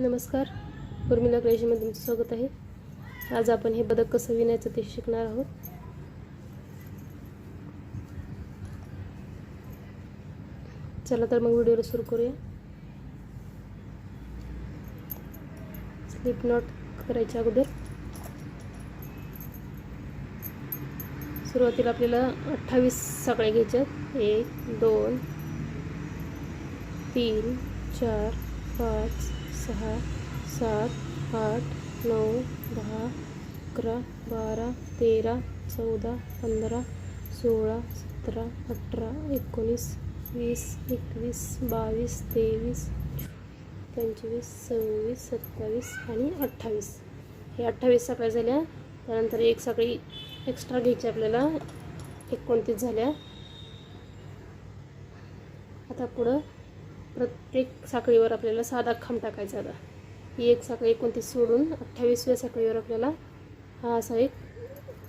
नमस्कार. उर्मिला क्रेशीमध्ये तुमचं स्वागत आहे. आज आपण हे बदक कसं विणायचं ते शिकणार आहोत. चला तर मग व्हिडिओला सुरू करूया. स्लिप नॉट करायच्या अगोदर. सुरुवातीला आपल्याला अठ्ठावीस साखळ्या घ्यायच्यात. एक दोन तीन चार पाच सहा सात आठ नऊ दहा अकरा बारा तेरा चौदा पंधरा सोळा सतरा अठरा एकोणीस वीस एकवीस बावीस तेवीस पंचवीस सव्वीस सत्तावीस आणि अठ्ठावीस. हे अठ्ठावीस सकाळी झाल्या त्यानंतर एक सकाळी एक्स्ट्रा घ्यायची आपल्याला एकोणतीस झाल्या. आता पुढं प्रत्येक साखळीवर आपल्याला साधा खांब टाकायचा आता ही एक साखळी एकोणतीस सोडून अठ्ठावीसव्या साखळीवर आपल्याला हा असा एक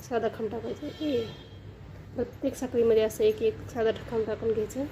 साधा खांब टाकायचा ए प्रत्येक साखळीमध्ये असं एक एक साधा खांब टाकून घ्यायचं.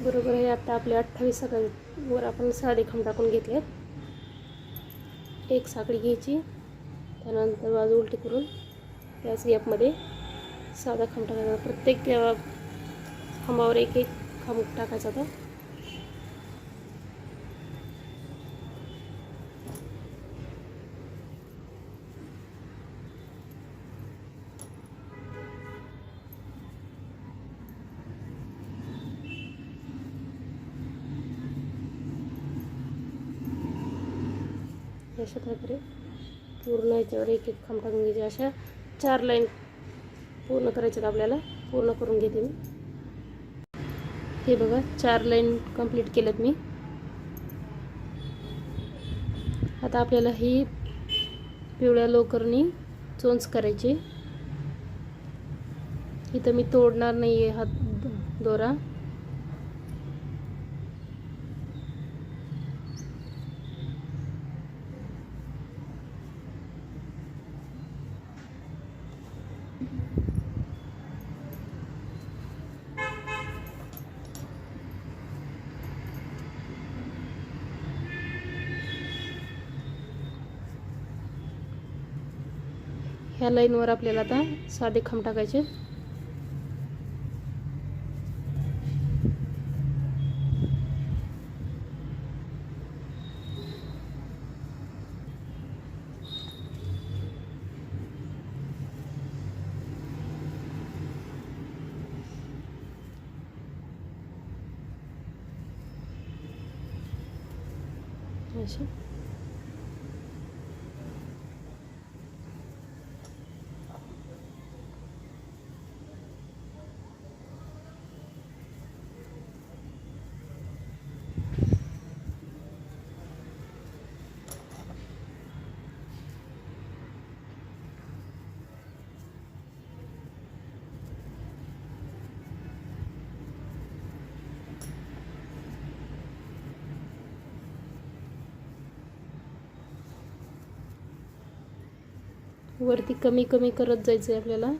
बरोबर आहे. आता आपले अठ्ठावीस साखळीवर आपण साधे खम टाकून घेतले एक साखळी घ्यायची. त्यानंतर बाजू उलटी करून त्याच गॅपमध्ये साधा खम टाकायचा. प्रत्येक खांबावर एक एक खांब टाकायचा होता अशा प्रकारे पूर्ण याच्यावर एक एक खांब टाकून घ्यायचे. अशा चार लाईन पूर्ण करायच्यात आपल्याला. पूर्ण करून घेते मी. हे बघा चार लाईन कंप्लीट केल्यात मी. आता आपल्याला ही पिवळ्या लोकरनी चोंच करायची. इथं मी तोडणार नाही आहे हा दोरा. ह्या लाईनवर आपल्याला आता साधे खांब टाकायचे. असे वरती कमी कमी करत जायचं आहे आपल्याला.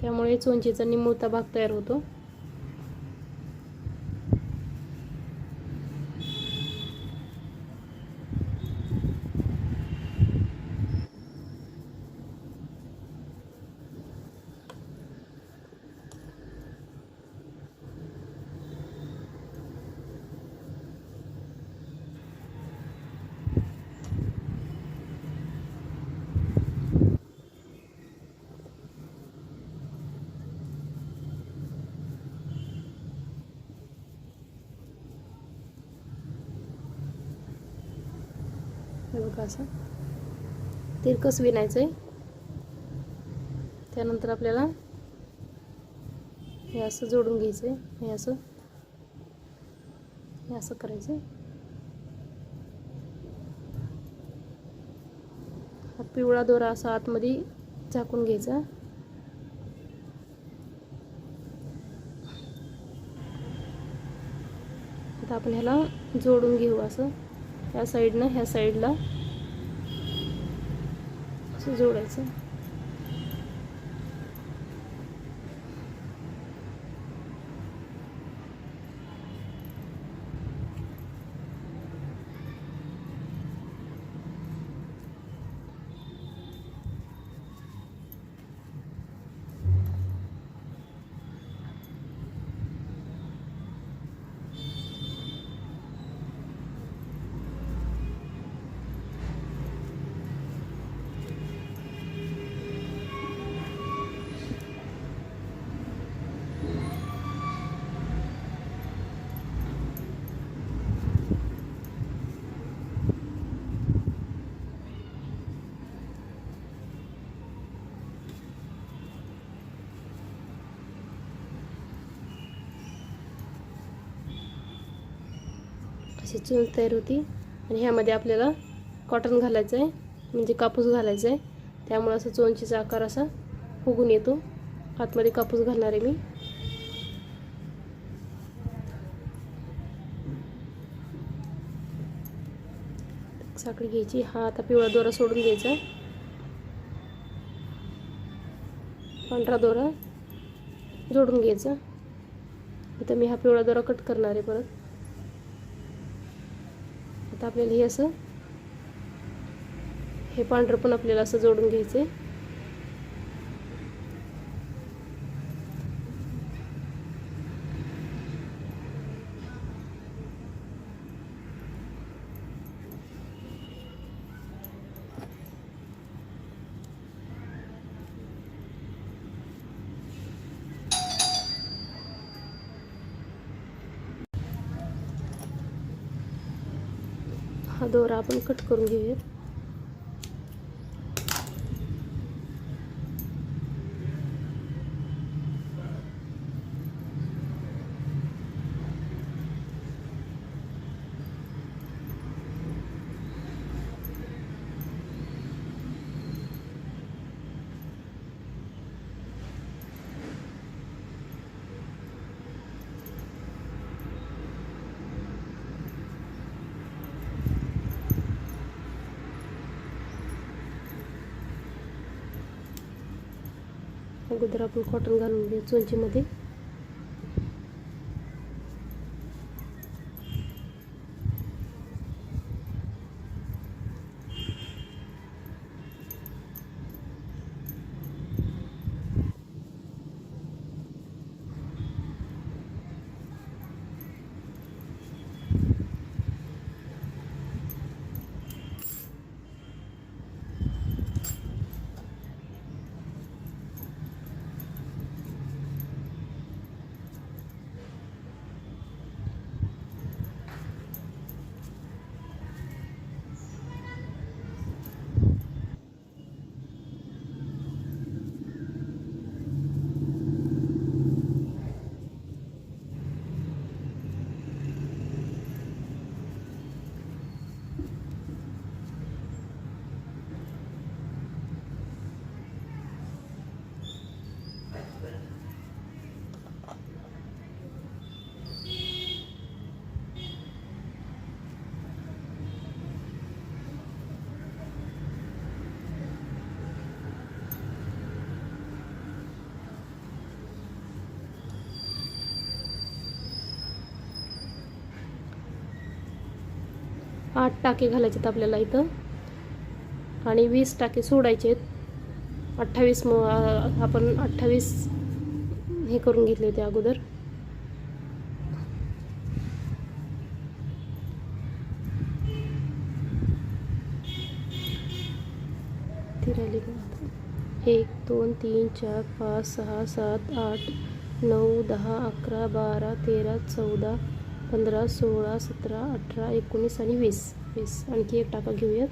त्यामुळे चोंचीचा निमुळता भाग तयार होतो. बघा असं. तिरकस विणायचं आहे त्यानंतर आपल्याला हे असं जोडून घ्यायचं आहे हे असं. हे असं करायचं हा पिवळा दोरा असा आतमध्ये झाकून घ्यायचा. आता आपण ह्याला जोडून घेऊ असं. ह्या साईडनं ह्या साईडला असं जोडायचं. अशी चूल तयार होती. आणि ह्यामध्ये आपल्याला कॉटन घालायचं आहे. म्हणजे कापूस घालायचा आहे. त्यामुळे असं चोंचीचा आकार असा फुगून येतो. आतमध्ये कापूस घालणार आहे मी. साखळी घ्यायची. हा आता पिवळा दोरा सोडून द्यायचा पांढरा दोरा जोडून घ्यायचा. आता मी हा पिवळा दोरा कट करणार आहे परत. आता आपल्याला हे असं हे पांढरं पण आपल्याला असं जोडून घ्यायचं आहे हा दोरा आपण कट करून घेऊयात. अगोदर आपण कॉटन घालून घेऊ चोंचीमध्ये. आठ टाके घालायचे आहेत आपल्याला इथं. आणि वीस टाके सोडायचे आहेत अठ्ठावीस म आपण अठ्ठावीस हे करून घेतले होते अगोदर. ती राहिली एक दोन तीन चार पाच सहा सात आठ नऊ दहा अकरा बारा तेरा चौदा पंधरा सोळा सतरा अठरा एकोणीस आणि वीस. वीस. आणखी एक टाका घेऊयात.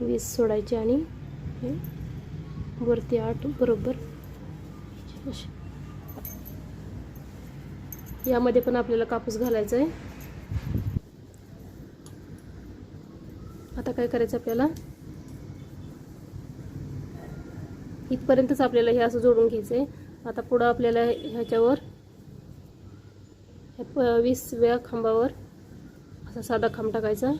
वीस सोडायचे आणि वरती आठ बरोबर. यामध्ये पण आपल्याला कापूस घालायचा आहे आता काय करायचं आपल्याला? इथपर्यंतच आपल्याला हे असं जोडून घ्यायचं आहे आता पुढं आपल्याला ह्याच्यावर वीस वेळा खांबावर असा साधा खांब टाकायचा.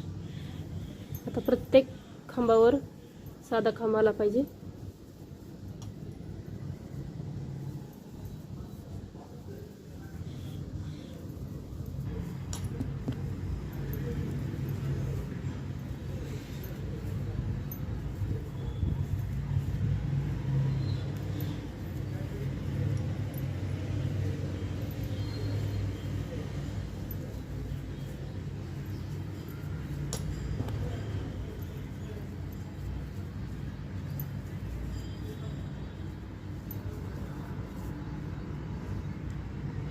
आता प्रत्येक खांबावर साधा खांब आला पाहिजे.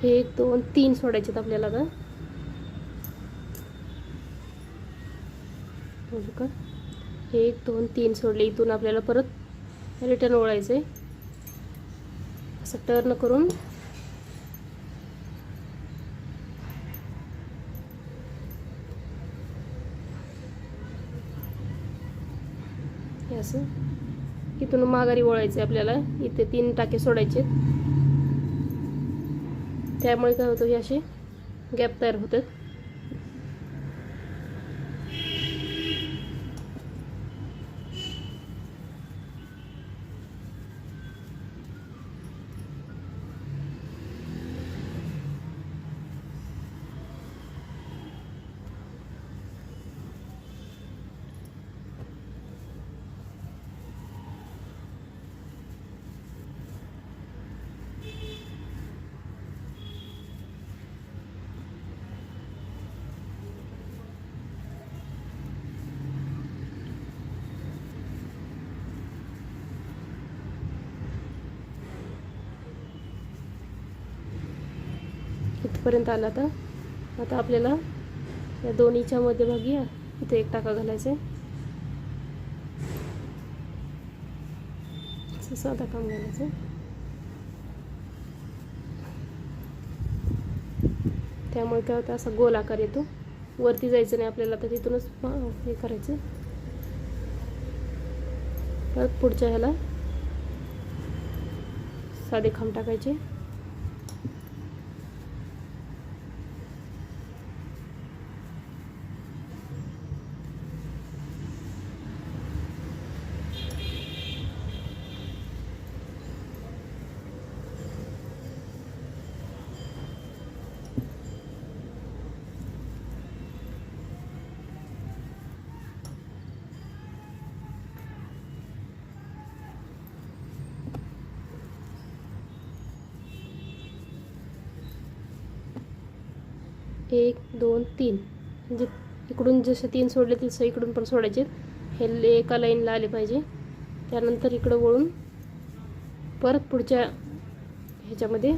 एक दोन तीन सोडायचे आहेत आपल्याला आता. एक दोन तीन सोडले. इथून आपल्याला परत रिटर्न ओळायचं आहे असं टर्न करून. असं. इथून माघारी ओळायचं आहे आपल्याला. इथे तीन टाके सोडायचे आहेत. त्यामुळे काय होतं हे असे गॅप तयार होतात इथपर्यंत आला आता आता आपल्याला या दोन्हीच्या मध्यभागी इथे एक टाका घालायचा. आहे साधा काम घालायचं. त्यामुळे काय होतं असा गोल आकार येतो. वरती जायचं नाही आपल्याला तर तिथूनच हे करायचं. परत पुढच्या ह्याला साधे खांब टाकायचे. एक दोन तीन. म्हणजे इकडून जसे तीन सोडले तसं इकडून पण सोडायचे. हे एका लाईनला आले पाहिजे. त्यानंतर इकडं वळून परत पुढच्या ह्याच्यामध्ये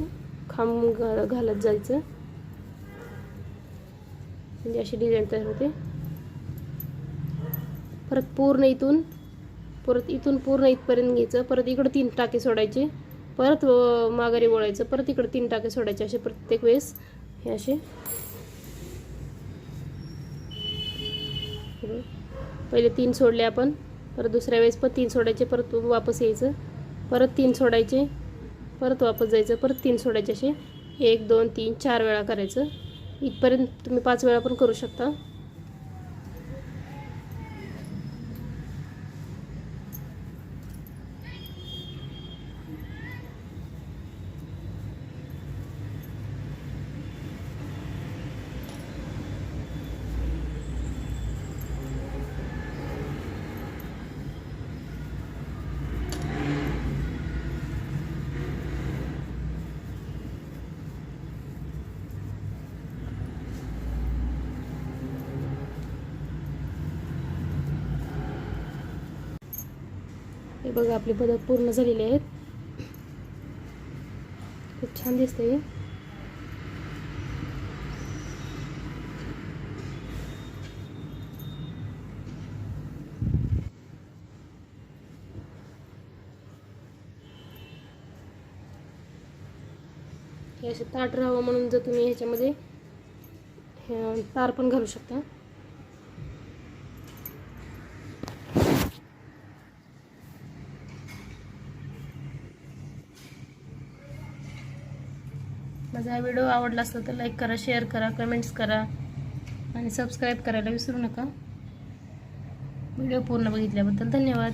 खांब घा घालत जायचं. म्हणजे अशी डिझाईन तयार होते. परत पूर्ण इथून परत इथून पूर्ण इथपर्यंत घ्यायचं. परत इकडं तीन टाके सोडायचे. परत माघारी वळायचं. परत इकडं तीन टाके सोडायचे असे प्रत्येक वेळेस. हे असे बरोबर. पहिले तीन सोडले आपण परत दुसऱ्या वेळेस पण तीन सोडायचे परत वापस यायचं परत तीन सोडायचे परत वापस जायचं परत तीन सोडायचे असे. एक दोन तीन चार वेळा करायचं. इथपर्यंत तुम्ही पाच वेळा पण करू शकता. हे बघा आपले बदक पूर्ण झालेले आहेत. खूप छान दिसते हे. असे ताट राहावं म्हणून जर तुम्ही ह्याच्यामध्ये तार पण घालू शकता. माझा हा व्हिडिओ आवडला असला तर लाईक करा शेअर करा कमेंट्स करा. आणि सबस्क्राईब करायला विसरू नका. व्हिडिओ पूर्ण बघितल्याबद्दल धन्यवाद.